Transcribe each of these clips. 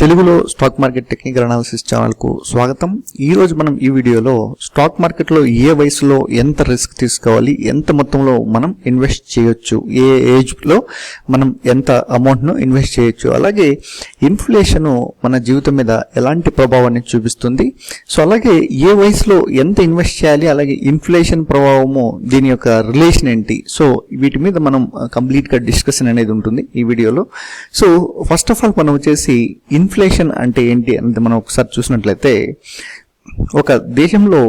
తెలుగులో stock market technical analysis ఛానల్కు స్వాగతం. ఈరోజు మనం ఈ వీడియోలో స్టాక్ మార్కెట్లో ఏ వయసులో ఎంత రిస్క్ తీసుకోవాలి ఎంత మొత్తంలో మనం ఇన్వెస్ట్ చేయొచ్చు ఏ ఏజ్లో మనం ఎంత అమౌంట్ను ఇన్వెస్ట్ చేయొచ్చు అలాగే ఇన్ఫ్లేషన్ మన జీవితం మీద ఎలాంటి ప్రభావాన్ని చూపిస్తుంది. సో అలాగే ఏ వయసులో ఎంత ఇన్వెస్ట్ చేయాలి అలాగే ఇన్ఫ్లేషన్ ప్రభావము దీని యొక్క రిలేషన్ ఏంటి. సో వీటి మీద మనం కంప్లీట్గా డిస్కషన్ అనేది ఉంటుంది ఈ వీడియోలో. సో ఫస్ట్ ఆఫ్ ఆల్ మనం వచ్చేసి ఇన్ఫ్లేషన్ అంటే ఏంటి అనేది మనం ఒకసారి చూసినట్లయితే ఒక దేశంలో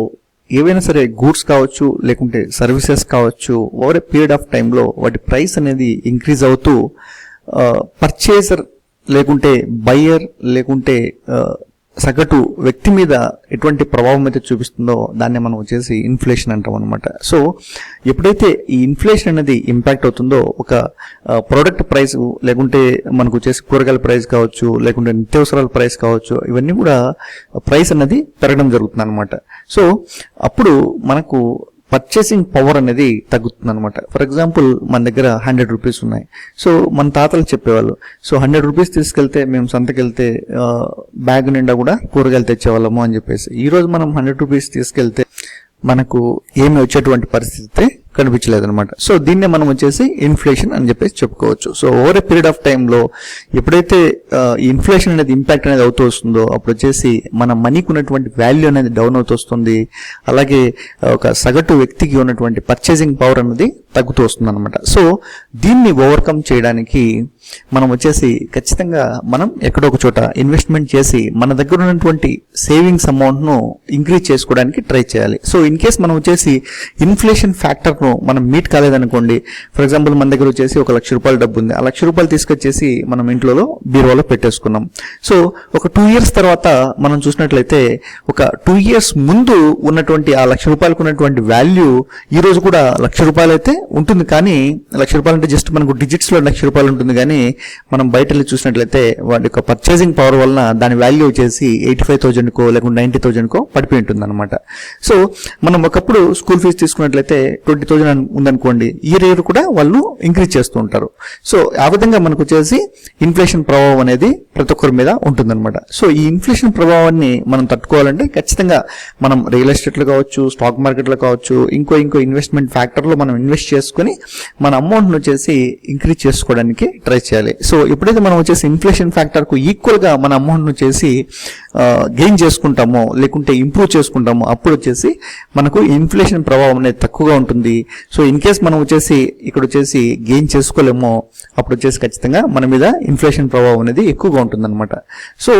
ఏవైనా సరే గూడ్స్ కావచ్చు లేకుంటే సర్వీసెస్ కావచ్చు ఓవర్ ఏ పీరియడ్ ఆఫ్ టైంలో వాటి ప్రైస్ అనేది ఇంక్రీజ్ అవుతూ పర్చేసర్ లేకుంటే బయ్యర్ లేకుంటే సగటు వ్యక్తి మీద ఎటువంటి ప్రభావం అయితే చూపిస్తుందో దాన్ని మనం వచ్చేసి ఇన్ఫ్లేషన్ అంటాం అనమాట సో ఎప్పుడైతే ఈ ఇన్ఫ్లేషన్ అనేది ఇంపాక్ట్ అవుతుందో ఒక ప్రోడక్ట్ ప్రైస్ లేకుంటే మనకు వచ్చేసి కూరగాయల ప్రైస్ కావచ్చు లేకుంటే నిత్యావసరాల ప్రైస్ కావచ్చు ఇవన్నీ కూడా ప్రైస్ అనేది పెరగడం జరుగుతుంది అనమాట సో అప్పుడు మనకు పర్చేసింగ్ పవర్ అనేది తగ్గుతుంది అనమాట ఫర్ ఎగ్జాంపుల్ మన దగ్గర హండ్రెడ్ రూపీస్ ఉన్నాయి. సో మన తాతలు చెప్పేవాళ్ళు సో హండ్రెడ్ రూపీస్ తీసుకెళ్తే మేము సంతకెళ్తే బ్యాగ్ నిండా కూడా కూరగాయలు తెచ్చేవాళ్ళము అని చెప్పేసి. ఈరోజు మనం హండ్రెడ్ రూపీస్ తీసుకెళ్తే మనకు ఏమి వచ్చేటువంటి పరిస్థితి? కనిపించలేదు అనమాట సో దీన్నే మనం వచ్చేసి ఇన్ఫ్లేషన్ అని చెప్పేసి చెప్పుకోవచ్చు. So over a period of టైంలో ఎప్పుడైతే ఇన్ఫ్లేషన్ అనేది ఇంపాక్ట్ అనేది అవుతూ వస్తుందో అప్పుడు వచ్చేసి మన మనీకి ఉన్నటువంటి వాల్యూ అనేది డౌన్ అవుతూ వస్తుంది. అలాగే ఒక సగటు వ్యక్తికి ఉన్నటువంటి పర్చేసింగ్ పవర్ అనేది తగ్గుతూ వస్తుంది అనమాట సో దీన్ని ఓవర్కమ్ చేయడానికి మనం వచ్చేసి ఖచ్చితంగా మనం ఎక్కడో ఒక చోట ఇన్వెస్ట్మెంట్ చేసి మన దగ్గర ఉన్నటువంటి సేవింగ్స్ అమౌంట్ను ఇంక్రీజ్ చేసుకోవడానికి ట్రై చేయాలి. సో ఇన్ కేస్ మనం వచ్చేసి ఇన్ఫ్లేషన్ ఫ్యాక్టర్ను మనం మీట్ కాలేదనుకోండి ఫర్ ఎగ్జాంపుల్ మన దగ్గర వచ్చేసి ఒక లక్ష రూపాయల డబ్బు ఉంది ఆ లక్ష రూపాయలు తీసుకొచ్చేసి మనం ఇంట్లో బీరువాలో పెట్టేసుకున్నాం. సో ఒక టూ ఇయర్స్ తర్వాత మనం చూసినట్లయితే ఒక టూ ఇయర్స్ ముందు ఉన్నటువంటి ఆ లక్ష రూపాయలకు ఉన్నటువంటి వాల్యూ ఈరోజు కూడా లక్ష రూపాయలు అయితే ఉంటుంది కానీ లక్ష రూపాయలు అంటే జస్ట్ మనకు డిజిట్స్లో లక్ష రూపాయలు ఉంటుంది కానీ మనం బయట వెళ్ళి చూసినట్లయితే వాటి యొక్క పర్చేసింగ్ పవర్ వలన దాని వాల్యూ వచ్చేసి ఎయిటీ ఫైవ్ థౌజండ్కో లేకుంటే నైన్టీ థౌజండ్కో పడిపోయి ఉంటుంది అనమాట సో మనం ఒకప్పుడు స్కూల్ ఫీజు తీసుకున్నట్లయితే ట్వంటీ థౌజండ్ ఉందనుకోండి ఇయర్ ఇయర్ కూడా వాళ్ళు ఇంక్రీజ్ చేస్తూ ఉంటారు. సో ఆ విధంగా మనకు వచ్చేసి ఇన్ఫ్లేషన్ ప్రభావం అనేది ప్రతి ఒక్కరి మీద ఉంటుందన్నమాట. సో ఈ ఇన్ఫ్లేషన్ ప్రభావాన్ని మనం తట్టుకోవాలంటే ఖచ్చితంగా మనం రియల్ ఎస్టేట్లో కావచ్చు స్టాక్ మార్కెట్లో కావచ్చు ఇంకో ఇంకో ఇన్వెస్ట్మెంట్ ఫ్యాక్టర్లో మనం ఇన్వెస్ట్ చేసుకుని మన అమౌంట్ను వచ్చేసి ఇంక్రీజ్ చేసుకోవడానికి ట్రై చేయాలి. సో ఎప్పుడైతే మనం వచ్చేసి ఇన్ఫ్లేషన్ ఫ్యాక్టర్కు ఈక్వల్గా మన అమౌంట్ను వచ్చేసి గెయిన్ చేసుకుంటామో లేకుంటే ఇంప్రూవ్ చేసుకుంటామో అప్పుడు వచ్చేసి మనకు ఇన్ఫ్లేషన్ ప్రభావం అనేది తక్కువగా ఉంటుంది. సో ఇన్ కేస్ మనం వచ్చేసి ఇక్కడ వచ్చేసి గెయిన్ చేసుకోలేమో అప్పుడు వచ్చేసి ఖచ్చితంగా మన మీద ఇన్ఫ్లేషన్ ప్రభావం అనేది ఎక్కువగా ఉంటుందన్నమాట. సో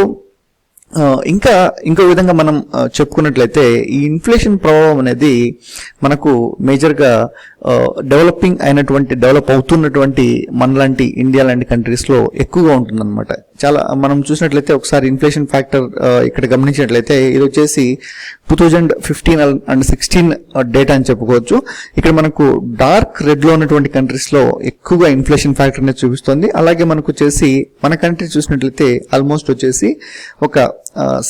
ఇంకా ఇంకో విధంగా మనం చెప్పుకున్నట్లయితే ఈ ఇన్ఫ్లేషన్ ప్రభావం అనేది మనకు మేజర్గా డెవలపింగ్ అయినటువంటి డెవలప్ అవుతున్నటువంటి మనలాంటి ఇండియా లాంటి కంట్రీస్లో ఎక్కువగా ఉంటుందన్నమాట. చాలా మనం చూసినట్లయితే ఒకసారి ఇన్ఫ్లేషన్ ఫ్యాక్టర్ ఇక్కడ గమనించినట్లయితే ఇది వచ్చేసి two thousand fifteen and sixteen data అని చెప్పుకోవచ్చు. ఇక్కడ మనకు డార్క్ రెడ్లో ఉన్నటువంటి కంట్రీస్లో ఎక్కువగా ఇన్ఫ్లేషన్ ఫ్యాక్టర్ అనేది చూపిస్తుంది. అలాగే మనకు వచ్చేసి మన కంట్రీ చూసినట్లయితే ఆల్మోస్ట్ వచ్చేసి ఒక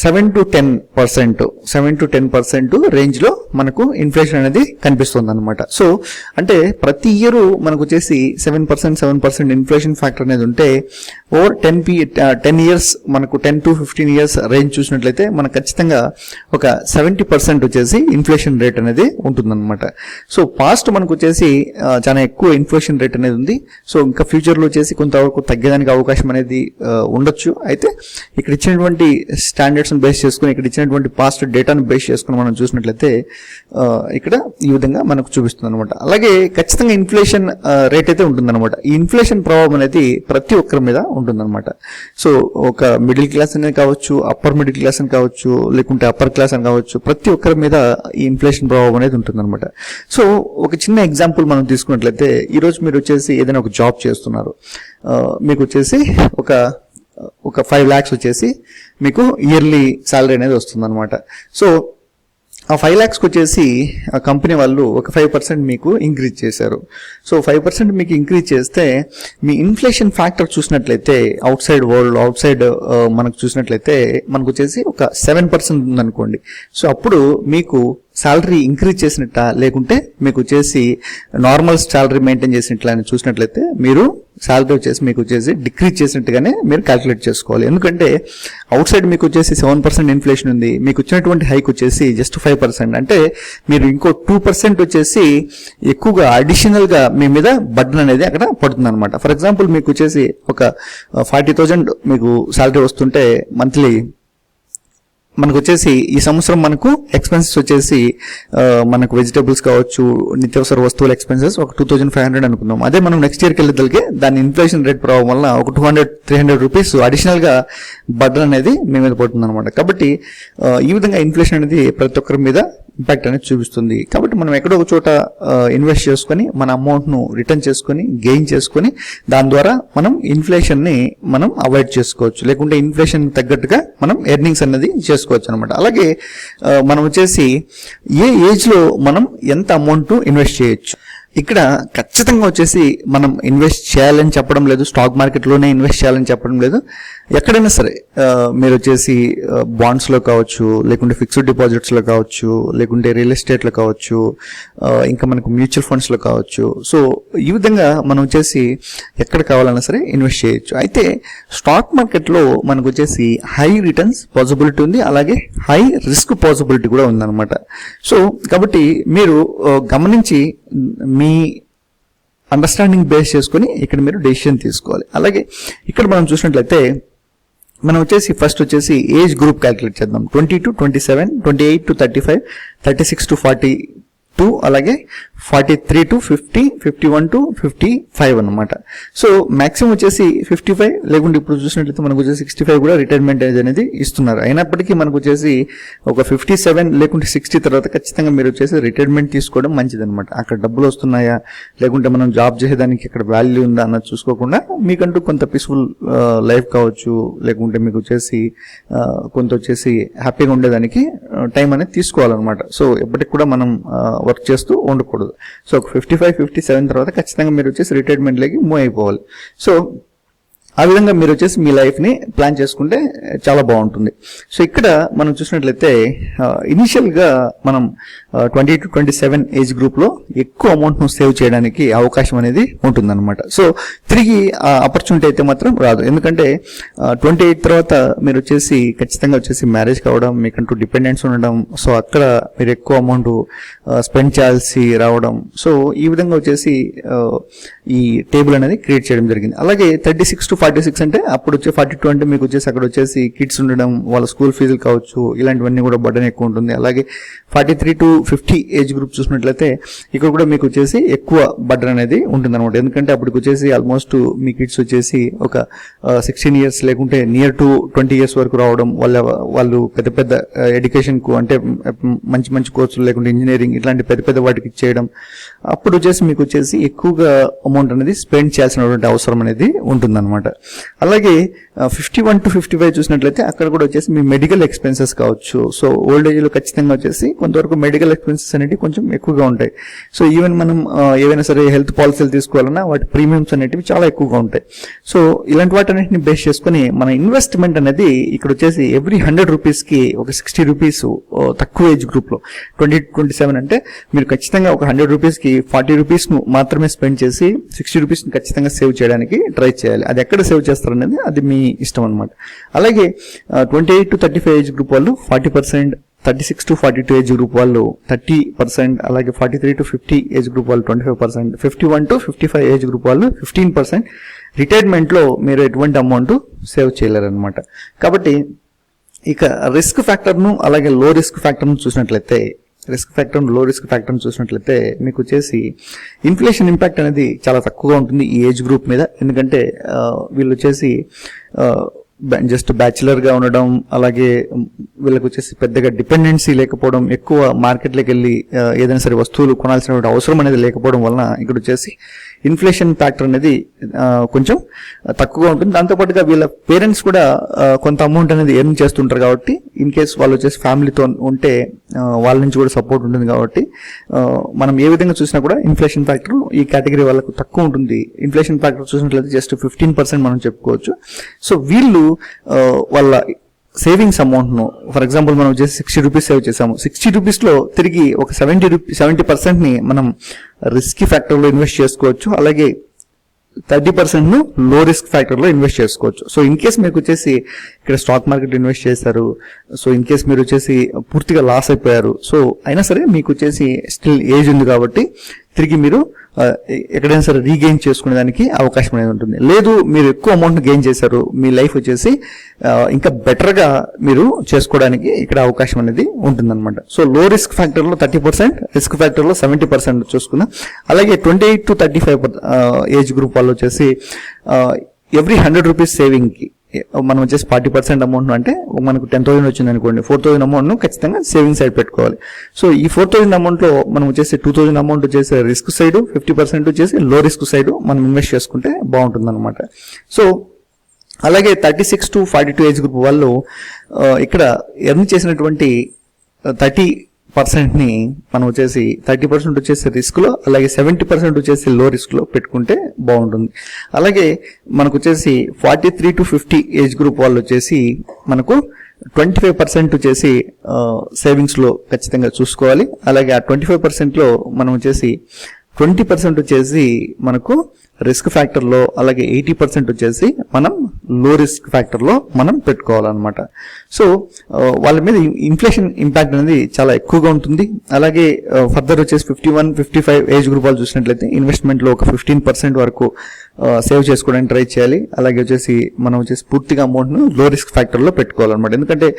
seven to ten percent seven to ten percent రేంజ్లో మనకు ఇన్ఫ్లేషన్ అనేది కనిపిస్తుంది అనమాట సో అంటే ప్రతి ఇయర్ మనకు వచ్చేసి seven percent seven percent inflation factor అనేది ఉంటే ఓవర్ టెన్ పి టెన్ ఇయర్స్ మనకు ten to fifteen years range చూసినట్లయితే మనకు ఖచ్చితంగా ఒక సెవెంటీ పర్సెంట్ వచ్చేసి ఇన్ఫ్లేషన్ రేట్ అనేది ఉంటుందన్నమాట. సో పాస్ట్ మనకు వచ్చేసి చాలా ఎక్కువ ఇన్ఫ్లేషన్ రేట్ అనేది ఉంది. సో ఇంకా ఫ్యూచర్లో వచ్చేసి కొంతవరకు తగ్గడానికి అవకాశం అనేది ఉండొచ్చు. అయితే ఇక్కడ ఇచ్చినటువంటి స్టాండర్డ్స్ని బేస్ చేసుకుని ఇక్కడ ఇచ్చినటువంటి పాస్ట్ డేటాను బేస్ చేసుకుని మనం చూసినట్లయితే ఇక్కడ ఈ విధంగా మనకు చూపిస్తుంది అనమాట అలాగే ఖచ్చితంగా ఇన్ఫ్లేషన్ రేట్ అయితే ఉంటుందన్నమాట. ఈ ఇన్ఫ్లేషన్ ప్రభావం అనేది ప్రతి ఒక్కరి మీద ఉంటుందన్నమాట. సో ఒక మిడిల్ క్లాస్ అనేది కావచ్చు అప్పర్ మిడిల్ క్లాస్ అని కావచ్చు లేకుంటే అప్పర్ క్లాస్ అని కావచ్చు ప్రతి ఒక్కరి మీద ఈ ఇన్ఫ్లేషన్ ప్రభావం అనేది ఉంటుందన్నమాట. సో ఒక చిన్న ఎగ్జాంపుల్ మనం తీసుకున్నట్లయితే ఈరోజు మీరు వచ్చేసి ఏదైనా ఒక జాబ్ చేస్తున్నారు. మీకు వచ్చేసి ఒక ఒక ఫైవ్ ల్యాక్స్ వచ్చేసి మీకు ఇయర్లీ శాలరీ అనేది వస్తుందన్నమాట. సో ఆ ఫైవ్ ల్యాక్స్కి వచ్చేసి ఆ కంపెనీ వాళ్ళు ఒక ఫైవ్ పర్సెంట్ మీకు ఇంక్రీజ్ చేశారు. సో ఫైవ్ పర్సెంట్ మీకు ఇంక్రీజ్ చేస్తే మీ ఇన్ఫ్లేషన్ ఫ్యాక్టర్ చూసినట్లయితే outside world outside మనకు చూసినట్లయితే మనకు వచ్చేసి ఒక సెవెన్ పర్సెంట్ ఉందనుకోండి. సో అప్పుడు మీకు శాలరీ ఇంక్రీజ్ చేసినట్ట? లేకుంటే మీకు వచ్చేసి నార్మల్ శాలరీ మెయింటైన్ చేసినట్ల అని చూసినట్లయితే మీరు శాలరీ వచ్చేసి మీకు వచ్చేసి డిక్రీజ్ చేసినట్టుగానే మీరు క్యాలిక్యులేట్ చేసుకోవాలి. ఎందుకంటే అవుట్ సైడ్ మీకు వచ్చేసి సెవెన్ పర్సెంట్ ఇన్ఫ్లేషన్ ఉంది. మీకు వచ్చినటువంటి హైక్ వచ్చేసి జస్ట్ ఫైవ్ పర్సెంట్ అంటే మీరు ఇంకో టూ పర్సెంట్ వచ్చేసి ఎక్కువగా అడిషనల్గా మీ మీద బటన్ అనేది అక్కడ పడుతుంది అనమాట ఫర్ ఎగ్జాంపుల్ మీకు వచ్చేసి ఒక uh, ఫార్టీ థౌజండ్ మీకు శాలరీ వస్తుంటే మంత్లీ మనకు వచ్చేసి ఈ సంవత్సరం మనకు ఎక్స్పెన్సెస్ వచ్చేసి మనకు వెజిటబుల్స్ కావచ్చు నిత్యావసర వస్తువుల ఎక్స్పెన్సెస్ ఒక టూ థౌజండ్ ఫైవ్ హండ్రెడ్ అనుకుందాం. అదే మనం నెక్స్ట్ ఇయర్కి వెళ్ళేదలికే దాని ఇన్ఫ్లేషన్ రేట్ ప్రభావం వల్ల ఒక two hundred three hundred rupees అడిషనల్గా బర్డన్ అనేది మీ మీద పడుతుంది అనమాట కాబట్టి ఈ విధంగా ఇన్ఫ్లేషన్ అనేది ప్రతి ఒక్కరి మీద ఇంపాక్ట్ అనేది చూపిస్తుంది. కాబట్టి మనం ఎక్కడో ఒక చోట ఇన్వెస్ట్ చేసుకొని మన అమౌంట్ను రిటర్న్ చేసుకొని గెయిన్ చేసుకొని దాని ద్వారా మనం ఇన్ఫ్లేషన్ని మనం అవాయిడ్ చేసుకోవచ్చు. లేకుంటే ఇన్ఫ్లేషన్ తగ్గట్టుగా మనం ఎర్నింగ్స్ అనేది చేసుకోవచ్చు అనమాట అలాగే మనం వచ్చేసి ఏ ఏజ్లో మనం ఎంత అమౌంట్ ఇన్వెస్ట్ చేయొచ్చు? ఇక్కడ ఖచ్చితంగా వచ్చేసి మనం ఇన్వెస్ట్ చేయాలని చెప్పడం లేదు స్టాక్ మార్కెట్లోనే ఇన్వెస్ట్ చేయాలని చెప్పడం లేదు. ఎక్కడైనా సరే మీరు వచ్చేసి బాండ్స్లో కావచ్చు లేకుంటే ఫిక్స్డ్ డిపాజిట్స్లో కావచ్చు లేకుంటే రియల్ ఎస్టేట్లో కావచ్చు ఇంకా మనకు మ్యూచువల్ ఫండ్స్లో కావచ్చు. సో ఈ విధంగా మనం వచ్చేసి ఎక్కడ కావాలన్నా సరే ఇన్వెస్ట్ చేయొచ్చు. అయితే స్టాక్ మార్కెట్లో మనకు వచ్చేసి హై రిటర్న్స్ పాసిబిలిటీ ఉంది అలాగే హై రిస్క్ పాసిబిలిటీ కూడా ఉందన్నమాట. సో కాబట్టి మీరు గమనించి మీ అండర్స్టాండింగ్ బేస్ చేసుకొని ఇక్కడ మీరు డెసిషన్ తీసుకోవాలి. అలాగే ఇక్కడ మనం చూసినట్లయితే మనం వచ్చేసి ఫస్ట్ వచ్చేసి ఏజ్ గ్రూప్ క్యాలిక్యులేట్ చేద్దాం. Twenty to twenty seven twenty eight to thirty five thirty six to forty two అలాగే forty three to fifty fifty one to fifty five అనమాట సో మ్యాక్సిమం వచ్చేసి ఫిఫ్టీ ఫైవ్ లేకుంటే ఇప్పుడు చూసినట్లయితే మనకు వచ్చేసి సిక్స్టీ ఫైవ్ కూడా రిటైర్మెంట్ ఏజ్ అనేది ఇస్తున్నారు. అయినప్పటికీ మనకు వచ్చేసి ఒక ఫిఫ్టీ సెవెన్ లేకుంటే సిక్స్టీ తర్వాత ఖచ్చితంగా మీరు వచ్చేసి రిటైర్మెంట్ తీసుకోవడం మంచిదనమాట అక్కడ డబ్బులు వస్తున్నాయా? లేకుంటే మనం జాబ్ చేసేదానికి ఇక్కడ వాల్యూ ఉందా అన్నది చూసుకోకుండా మీకంటూ కొంత పీస్ఫుల్ లైఫ్ కావచ్చు లేకుంటే మీకు వచ్చేసి కొంత వచ్చేసి హ్యాపీగా ఉండేదానికి టైం అనేది తీసుకోవాలన్నమాట. సో ఎప్పటికి కూడా మనం వర్క్ చేస్తూ ఉండకూడదు. సో ఒక ఫిఫ్టీ ఫైవ్ ఫిఫ్టీ సెవెన్ తర్వాత ఖచ్చితంగా మీరు వచ్చేసి రిటైర్మెంట్లోకి మూవ్ అయిపోవాలి. సో ఆ విధంగా మీరు వచ్చేసి మీ లైఫ్ని ప్లాన్ చేసుకుంటే చాలా బాగుంటుంది. సో ఇక్కడ మనం చూసినట్లయితే ఇనిషియల్గా మనం twenty to twenty seven age గ్రూప్లో ఎక్కువ అమౌంట్ను సేవ్ చేయడానికి అవకాశం అనేది ఉంటుందన్నమాట. సో తిరిగి ఆ ఆపర్చునిటీ అయితే మాత్రం రాదు. ఎందుకంటే ట్వంటీ ఎయిట్ తర్వాత మీరు వచ్చేసి ఖచ్చితంగా వచ్చేసి మ్యారేజ్ కావడం మీకంటూ డిపెండెన్స్ ఉండడం సో అక్కడ మీరు ఎక్కువ అమౌంట్ స్పెండ్ చేయాల్సి రావడం. సో ఈ విధంగా వచ్చేసి ఈ టేబుల్ అనేది క్రియేట్ చేయడం జరిగింది. అలాగే thirty six to forty six అంటే అప్పుడు వచ్చే ఫార్టీ టూ అంటే మీకు వచ్చేసి అక్కడ వచ్చేసి కిడ్స్ ఉండడం వాళ్ళ స్కూల్ ఫీజులు కావచ్చు ఇలాంటివన్నీ కూడా బర్డన్ ఎక్కువ ఉంటుంది. అలాగే forty three to fifty age group చూసినట్లయితే ఇక్కడ కూడా మీకు వచ్చేసి ఎక్కువ బర్డన్ అనేది ఉంటుంది అనమాట ఎందుకంటే అప్పటికి వచ్చేసి ఆల్మోస్ట్ మీ కిడ్స్ వచ్చేసి ఒక సిక్స్టీన్ ఇయర్స్ లేకుంటే నియర్ టు ట్వంటీ ఇయర్స్ వరకు రావడం వాళ్ళ వాళ్ళు పెద్ద పెద్ద ఎడ్యుకేషన్కు అంటే మంచి మంచి కోర్సులు లేకుంటే ఇంజనీరింగ్ ఇట్లాంటి పెద్ద పెద్ద వాటికి చేయడం అప్పుడు వచ్చేసి మీకు వచ్చేసి ఎక్కువగా అమౌంట్ అనేది స్పెండ్ చేయాల్సినటువంటి అవసరం అనేది ఉంటుందన్నమాట. అలాగే fifty one to fifty five చూసినట్లయితే అక్కడ కూడా వచ్చేసి మీ మెడికల్ ఎక్స్పెన్సెస్ కావచ్చు. సో ఓల్డ్ ఏజ్లో ఖచ్చితంగా వచ్చేసి కొంతవరకు మెడికల్ ఎక్స్పెన్సెస్ అనేవి కొంచెం ఎక్కువగా ఉంటాయి. సో ఈవెన్ మనం ఏవైనా సరే హెల్త్ పాలసీలు తీసుకోవాలన్నా వాటి ప్రీమియమ్స్ అనేటివి చాలా ఎక్కువగా ఉంటాయి. సో ఇలాంటి వాటన్నిటిని బేస్ చేసుకుని మన ఇన్వెస్ట్మెంట్ అనేది ఇక్కడ వచ్చేసి ఎవ్రీ హండ్రెడ్ రూపీస్కి ఒక సిక్స్టీ రూపీస్ తక్కువ ఏజ్ గ్రూప్లో ట్వంటీ ట్వంటీ సెవెన్ అంటే మీరు ఖచ్చితంగా ఒక హండ్రెడ్ రూపీస్కి ఫార్టీ రూపీస్ను మాత్రమే స్పెండ్ చేసి సిక్స్టీ రూపీస్ని ఖచ్చితంగా సేవ్ చేయడానికి ట్రై చేయాలి. అది ఎక్కడ సేవ్ చేస్తారనేది అది మీ ఇష్టం అనమాట అలాగే twenty eight to thirty five age group వాళ్ళు forty percent thirty six to forty two age group వాళ్ళు థర్టీ పర్సెంట్ అలాగే forty three to fifty age group వాళ్ళు twenty five percent fifty one to fifty five age group వాళ్ళు fifteen percent రిటైర్మెంట్లో మీరు ఎటువంటి amount save చేయలేరు అనమాట కాబట్టి ఇక రిస్క్ ఫ్యాక్టర్ను అలాగే లో రిస్క్ ఫ్యాక్టర్ను చూసినట్లయితే రిస్క్ ఫ్యాక్టర్లో రిస్క్ ఫ్యాక్టర్ను చూసినట్లయితే మీకు వచ్చేసి ఇన్ఫ్లేషన్ ఇంపాక్ట్ అనేది చాలా తక్కువగా ఉంటుంది ఈ ఏజ్ గ్రూప్ మీద. ఎందుకంటే వీళ్ళు వచ్చేసి జస్ట్ బ్యాచిలర్గా ఉండడం అలాగే వీళ్ళకి వచ్చేసి పెద్దగా డిపెండెన్సీ లేకపోవడం ఎక్కువ మార్కెట్లోకి వెళ్ళి ఏదైనా సరే వస్తువులు కొనాల్సిన అవసరం అనేది లేకపోవడం వలన ఇక్కడ వచ్చేసి ఇన్ఫ్లేషన్ ఫ్యాక్టర్ అనేది కొంచెం తక్కువగా ఉంటుంది. దాంతోపాటుగా వీళ్ళ పేరెంట్స్ కూడా కొంత అమౌంట్ అనేది ఎర్న్ చేస్తుంటారు కాబట్టి ఇన్ కేస్ వాళ్ళు వచ్చేసి ఫ్యామిలీతో ఉంటే వాళ్ళ నుంచి కూడా సపోర్ట్ ఉంటుంది కాబట్టి మనం ఏ విధంగా చూసినా కూడా ఇన్ఫ్లేషన్ ఫ్యాక్టర్ ఈ కేటగిరీ వాళ్ళకు తక్కువ ఉంటుంది. ఇన్ఫ్లేషన్ ఫ్యాక్టర్ చూసినట్లయితే జస్ట్ ఫిఫ్టీన్ పర్సెంట్ మనం చెప్పుకోవచ్చు. సో వీళ్ళు వాళ్ళ సేవింగ్స్ అమౌంట్ను ఫర్ ఎగ్జాంపుల్ మనం వచ్చేసి సిక్స్టీ రూపీస్ సేవ్ చేసాము సిక్స్టీ రూపీస్లో తిరిగి ఒక సెవెంటీ రూపీ సెవెంటీ పర్సెంట్ని మనం రిస్క్ ఫ్యాక్టర్లో ఇన్వెస్ట్ చేసుకోవచ్చు. అలాగే థర్టీ పర్సెంట్ను లో రిస్క్ ఫ్యాక్టర్లో ఇన్వెస్ట్ చేసుకోవచ్చు. సో ఇన్ కేస్ మీకు వచ్చేసి ఇక్కడ స్టాక్ మార్కెట్ ఇన్వెస్ట్ చేశారు సో ఇన్ కేస్ మీరు వచ్చేసి పూర్తిగా లాస్ అయిపోయారు సో అయినా సరే మీకు వచ్చేసి స్టిల్ ఏజ్ ఉంది కాబట్టి తిరిగి మీరు ఎక్కడైనా సరే రీగెయిన్ చేసుకునే దానికి అవకాశం అనేది ఉంటుంది. లేదు మీరు ఎక్కువ అమౌంట్ గెయిన్ చేశారు మీ లైఫ్ వచ్చేసి ఇంకా బెటర్గా మీరు చేసుకోవడానికి ఇక్కడ అవకాశం అనేది ఉంటుందన్నమాట. సో లో రిస్క్ ఫ్యాక్టర్లో థర్టీ పర్సెంట్ రిస్క్ ఫ్యాక్టర్లో సెవెంటీ పర్సెంట్ చూసుకుందాం. అలాగే twenty eight to thirty five age group వాళ్ళు వచ్చేసి ఎవ్రీ హండ్రెడ్ రూపీస్ సేవింగ్కి మనం వచ్చేసి ఫార్టీ పర్సెంట్ అమౌంట్ అంటే మనకు టెన్ థౌసండ్ వచ్చింది అనుకోండి. ఫోర్ థౌసండ్ అమౌంట్ను ఖచ్చితంగా సేవింగ్ సైడ్ పెట్టుకోవాలి. సో ఈ ఫోర్ థౌసండ్ అమౌంట్లో మనం వచ్చేసి టూ థౌసండ్ అమౌంట్ వచ్చేసి రిస్క్ సైడ్ ఫిఫ్టీ పర్సెంట్ వచ్చేసి లో రిస్క్ సైడ్ మనం ఇన్వెస్ట్ చేసుకుంటే బాగుంటుంది అనమాట సో అలాగే thirty six to forty two age group వాళ్ళు ఇక్కడ ఎర్న్ చేసినటువంటి థర్టీ పర్సెంట్ని మనం వచ్చేసి థర్టీ పర్సెంట్ వచ్చేసి రిస్క్లో అలాగే సెవెంటీ పర్సెంట్ వచ్చేసి లో రిస్క్లో పెట్టుకుంటే బాగుంటుంది. అలాగే మనకు వచ్చేసి forty three to fifty age group వాళ్ళు వచ్చేసి మనకు ట్వంటీ ఫైవ్ పర్సెంట్ వచ్చేసి సేవింగ్స్లో ఖచ్చితంగా చూసుకోవాలి. అలాగే ఆ ట్వంటీ ఫైవ్ పర్సెంట్లో మనం వచ్చేసి ట్వంటీ పర్సెంట్ వచ్చేసి మనకు రిస్క్ ఫ్యాక్టర్లో అలాగే ఎయిటీ పర్సెంట్ వచ్చేసి మనం లో రిస్క్ ఫ్యాక్టర్లో మనం పెట్టుకోవాలన్నమాట. సో వాళ్ళ మీద ఇన్ఫ్లేషన్ ఇంపాక్ట్ అనేది చాలా ఎక్కువగా ఉంటుంది. అలాగే ఫర్దర్ వచ్చేసి fifty one fifty five age group వాళ్ళు చూసినట్లయితే ఇన్వెస్ట్మెంట్లో ఒక ఫిఫ్టీన్ పర్సెంట్ వరకు సేవ్ చేసుకోవడానికి ట్రై చేయాలి. అలాగే వచ్చేసి మనం వచ్చేసి పూర్తిగా అమౌంట్ను లో రిస్క్ ఫ్యాక్టర్లో పెట్టుకోవాలన్నమాట. ఎందుకంటే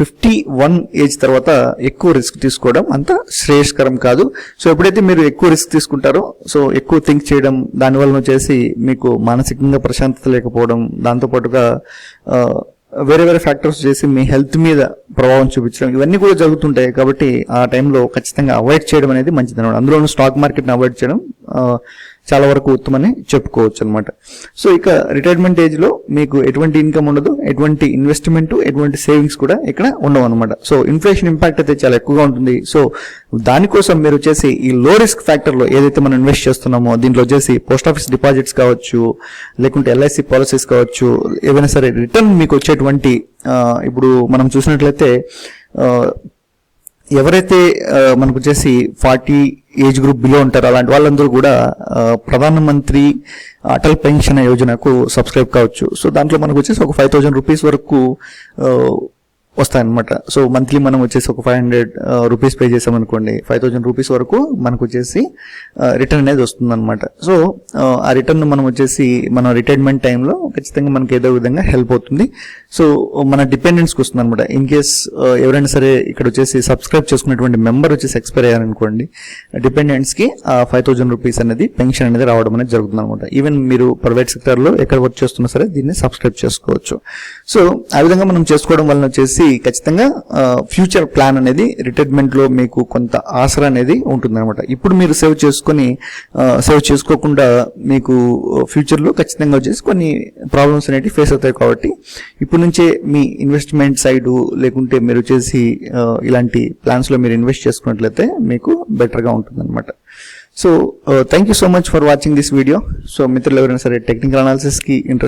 ఫిఫ్టీ వన్ ఏజ్ తర్వాత ఎక్కువ రిస్క్ తీసుకోవడం అంత శ్రేయస్కరం కాదు. సో ఎప్పుడైతే మీరు ఎక్కువ రిస్క్ తీసుకుంటే సో ఎక్కువ థింక్ చేయడం దానివల్ల చేసి మీకు మానసికంగా ప్రశాంతత లేకపోవడం దాంతో పాటుగా వేరే వేరే ఫ్యాక్టర్స్ చేసి మీ హెల్త్ మీద ప్రభావం చూపించడం ఇవన్నీ కూడా జరుగుతుంటాయి కాబట్టి ఆ టైంలో ఖచ్చితంగా అవాయిడ్ చేయడం అనేది మంచిది అనమాట అందులోనూ స్టాక్ మార్కెట్ని అవాయిడ్ చేయడం చాలా వరకు ఉత్తమని చెప్పుకోవచ్చు అనమాట సో ఇక రిటైర్మెంట్ ఏజ్లో మీకు ఎటువంటి ఇన్కమ్ ఉండదు ఎటువంటి ఇన్వెస్ట్మెంట్ ఎటువంటి సేవింగ్స్ కూడా ఇక్కడ ఉండవు అనమాట సో ఇన్ఫ్లేషన్ ఇంపాక్ట్ అయితే చాలా ఎక్కువగా ఉంటుంది. సో దానికోసం మీరు వచ్చేసి ఈ లో రిస్క్ ఫ్యాక్టర్లో ఏదైతే మనం ఇన్వెస్ట్ చేస్తున్నామో దీంట్లో వచ్చేసి పోస్ట్ ఆఫీస్ డిపాజిట్స్ కావచ్చు లేకుంటే ఎల్ఐసి పాలసీస్ కావచ్చు ఏవైనా సరే రిటర్న్ మీకు వచ్చేటువంటి ఇప్పుడు మనం చూసినట్లయితే ఎవరైతే మనకు వచ్చేసి ఫార్టీ ఏజ్ గ్రూప్ బిలో ఉంటారో అలాంటి వాళ్ళందరూ కూడా ప్రధానమంత్రి అటల్ పెన్షన్ యోజనకు సబ్స్క్రైబ్ కావచ్చు. సో దాంట్లో మనకు వచ్చేసి ఒక ఫైవ్ థౌజండ్ రూపీస్ వరకు వస్తాయన్నమాట. సో మంత్లీ మనం వచ్చేసి ఒక ఫైవ్ హండ్రెడ్ రూపీస్ పే చేసామనుకోండి ఫైవ్ థౌజండ్ రూపీస్ వరకు మనకు వచ్చేసి uh, రిటర్న్ అనేది వస్తుందన్నమాట. సో uh, ఆ రిటర్న్ మనం వచ్చేసి మన రిటైర్మెంట్ టైంలో ఖచ్చితంగా మనకి ఏదో విధంగా హెల్ప్ అవుతుంది. సో మన డిపెండెన్స్కి వస్తుంది అనమాట ఇన్ కేస్ ఎవరైనా సరే ఇక్కడ వచ్చేసి సబ్స్క్రైబ్ చేసుకున్నటువంటి మెంబర్ వచ్చేసి ఎక్స్పైర్ అయ్యారనుకోండి డిపెండెంట్స్కి ఆ ఫైవ్ థౌజండ్ రూపీస్ అనేది పెన్షన్ అనేది రావడం అనేది జరుగుతుంది అనమాట ఈవెన్ మీరు ప్రైవేట్ సెక్టర్లో ఎక్కడ వర్క్ చేస్తున్నా సరే దీన్ని సబ్స్క్రైబ్ చేసుకోవచ్చు. సో ఆ విధంగా మనం చేసుకోవడం వలన వచ్చేసి ఖచ్చితంగా ఫ్యూచర్ ప్లాన్ అనేది రిటైర్మెంట్లో మీకు కొంత ఆసరా అనేది ఉంటుందన్నమాట. ఇప్పుడు మీరు సేవ్ చేసుకొని సేవ్ చేసుకోకుండా మీకు ఫ్యూచర్లో ఖచ్చితంగా వచ్చేసి కొన్ని ప్రాబ్లమ్స్ అనేవి ఫేస్ అవుతాయి కాబట్టి ఇప్పుడు నుంచే మీ ఇన్వెస్ట్మెంట్ సైడు లేకుంటే మీరు వచ్చేసి ఇలాంటి ప్లాన్స్లో మీరు ఇన్వెస్ట్ చేసుకున్నట్లయితే మీకు బెటర్గా so thank you so much for watching this video so మిత్రులు ఎవరైనా సరే టెక్నికల్ అనాలిసిస్కి ఇంట్రెస్ట్